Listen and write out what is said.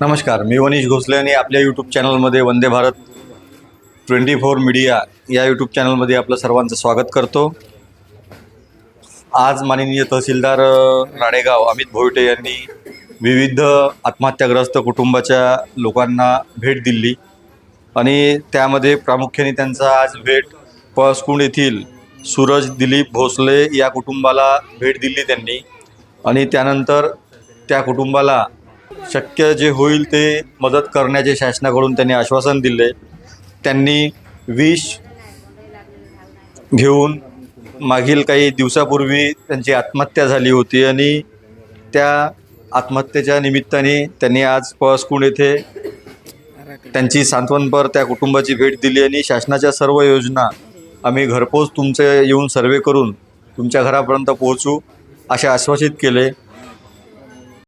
नमस्कार मी वनीश घोसले आणि आपल्या यूट्यूब चॅनलमध्ये Vande Bharat twenty four media या यूट्यूब चॅनलमध्ये आपलं सर्वांचं स्वागत करतो. आज माननीय तहसीलदार राडेगाव अमित भोईटे यांनी विविध आत्महत्याग्रस्त कुटुंबाच्या लोकांना भेट दिली आणि त्यामध्ये प्रामुख्याने त्यांचा आज भेट पळसकुंड येथील सूरज दिलीप भोसले या कुटुंबाला भेट दिली त्यांनी आणि त्यानंतर त्या कुटुंबाला शक्य जे होईल ते मदत करण्याचे शासनाकडून त्यांनी आश्वासन दिले. त्यांनी विष घेऊन मागील काही दिवसापूर्वी त्यांची आत्महत्या झाली होती आणि त्या आत्महत्येच्या निमित्ताने त्यांनी आज पळसकुंड येथे त्यांची सांत्वनपर त्या कुटुंबाची भेट दिली आणि शासनाच्या सर्व योजना आम्ही घरपोच तुमचे येऊन सर्वे करून तुमच्या घरापर्यंत पोहोचू असे आश्वासित केले.